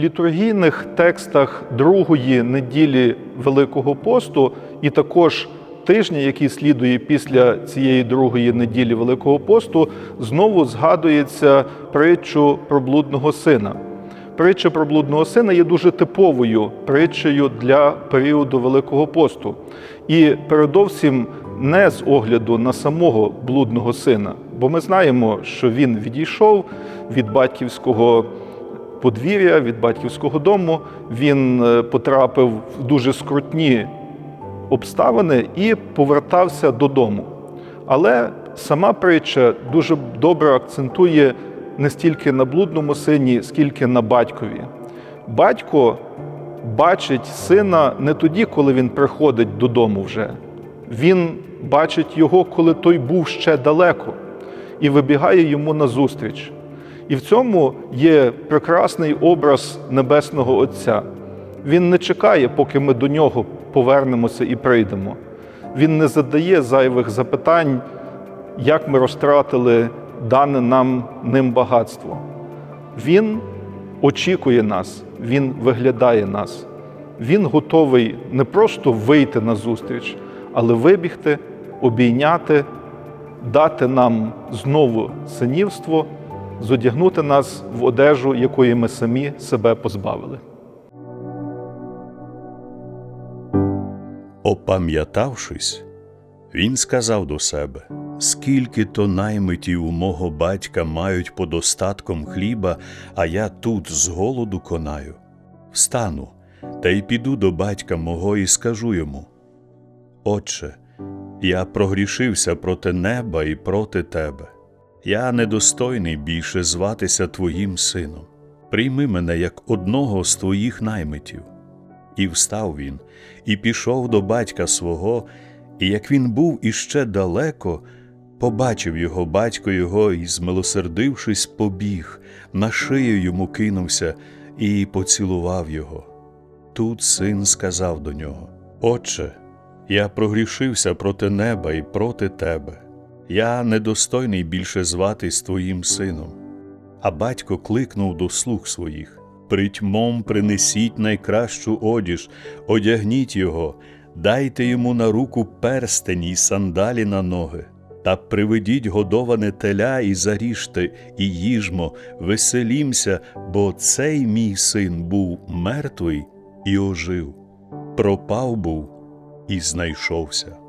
літургійних текстах другої неділі Великого посту, і також тижня, який слідує після цієї другої неділі Великого посту, знову згадується притчу про блудного сина. Притча про блудного сина є дуже типовою притчею для періоду Великого посту. І передовсім не з огляду на самого блудного сина, бо ми знаємо, що він відійшов від батьківського подвір'я, від батьківського дому. Він е, потрапив в дуже скрутні обставини і повертався додому. Але сама притча дуже добре акцентує не стільки на блудному сині, скільки на батькові. Батько бачить сина не тоді, коли він приходить додому вже. Він бачить його, коли той був ще далеко, і вибігає йому назустріч. І в цьому є прекрасний образ Небесного Отця. Він не чекає, поки ми до нього повернемося і прийдемо. Він не задає зайвих запитань, як ми розтратили дане нам ним багатство. Він очікує нас, Він виглядає нас. Він готовий не просто вийти на зустріч, але вибігти, обійняти, дати нам знову синівство, зодягнути нас в одежу, якої ми самі себе позбавили. Опам'ятавшись, він сказав до себе, скільки то наймитів у мого батька мають подостатком хліба, а я тут з голоду конаю. Встану та й піду до батька мого і скажу йому: Отче, я прогрішився проти неба і проти тебе. Я недостойний більше зватися твоїм сином. Прийми мене як одного з твоїх наймитів. І встав він, і пішов до батька свого, і як він був іще далеко, побачив його батько його і, змилосердившись, побіг, на шию йому кинувся і поцілував його. Тут син сказав до нього: Отче, я прогрішився проти неба і проти тебе. Я недостойний більше зватись твоїм сином. А батько кликнув до слуг своїх притьмом принесіть найкращу одіж, одягніть його, дайте йому на руку перстені й сандалі на ноги, та приведіть годоване теля і заріжте, і їжмо, веселімся, бо цей мій син був мертвий і ожив, пропав був і знайшовся.